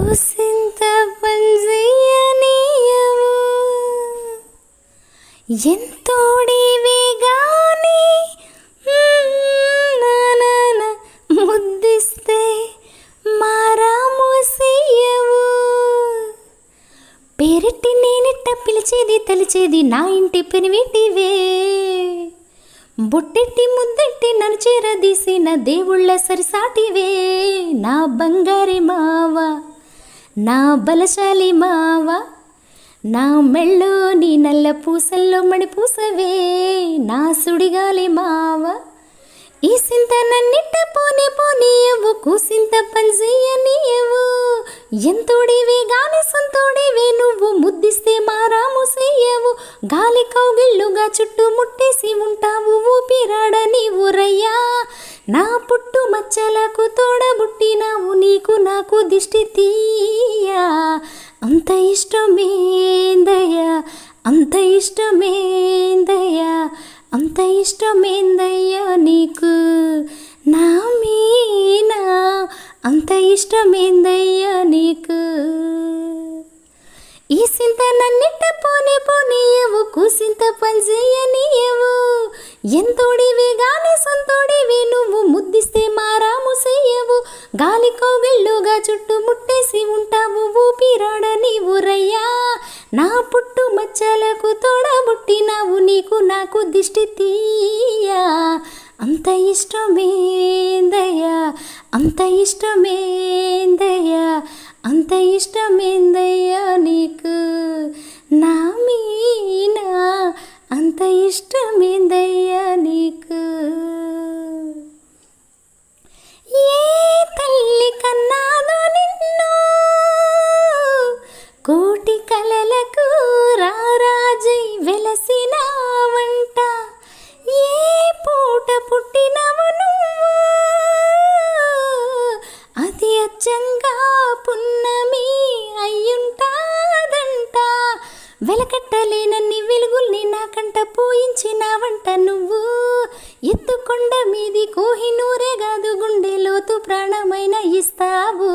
పూసింత పంజీయనీయము ఎంతోడివిగాని ముద్దిస్తే మారాము సీయవు. పేరెట్టి నేనెట్ట పిలిచేది తలిచేది నా ఇంటి పెనివిటివే. బొట్టెట్టి ముద్దెట్టి నన్ను చేరదీసిన దేవుళ్ళ సరిసాటివే. నా బంగారి మావా నా బలశాలి మావ నా మెళ్ళో నీ నల్ల పూసల్లో మణి పూసవే నా సుడిగాలి మావ. ఈ సింత నన్నిట్ట పోనే పోనీయవు కూసింత పనిచేయనీయవు ఎంతోడివే గాని సొంతోడివే నువ్వు ముద్దిస్తే మారాము చెయ్యవు గాలి కౌగిళ్ళుగా చుట్టూ ముట్టేసి ఉంటావు ఊపిరాడ నీవు రయ్యా. నా పుట్టు మచ్చలకు తోడబుట్టినావు నీకు నాకు దిష్టి తీ. అంత ఇష్టమేందయ్యా అంత ఇష్టమేందయ్యా అంత ఇష్టమేందయ్యా నీకు? నా మీనా? అంత ఇష్టమేందయ్యా నీకు? ఈ సింత నన్నిట్ట పోని పోనీయవు కూసింత పంజే గాలి చుట్టుముట్టేసి ఉంటావు ఊపిరాడ నీవు నా పుట్టు మచ్చలకు తోడబుట్టినావు నీకు నాకు దిష్టి తీయా. అంత ఇష్టమేందయ్యా అంత ఇష్టమేందయ్యా అంత ఇష్టమేందయ్యా నీకు. నా మీనా అంత ఇష్టమేందయ్యా నీకు. వెలకు రారాజై వెలసిన వంట ఏ పూట పుట్టినవు నువ్వు? అది అచ్చంగా పున్నమి అయ్యుంటాదంట. వెలకట్టలేనన్ని వెలుగుల్ని నాకంట పోయించినావంట నువ్వు. ఎత్తుకొండ మీది కోహినూరే కాదు గుండెలోతు ప్రాణమైన ఇస్తావు.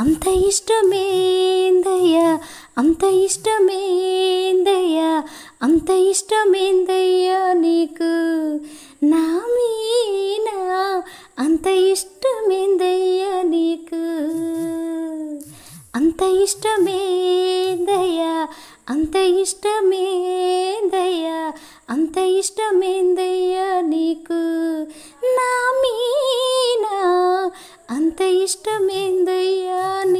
అంత ఇష్టమేందయ్యా? అంత ఇష్టమేందయ్యా? అంత ఇష్టమేందయ్యా నీకు? నా మీనా అంత ఇష్టమేందయ్యా నీకు? అంత ఇష్టమేందయ్యా? అంత ఇష్టమేందయ్యా? అంత ఇష్టమేందయ్యా నీకు? నా మీనా అంత ఇష్టమేందయ్యా నీ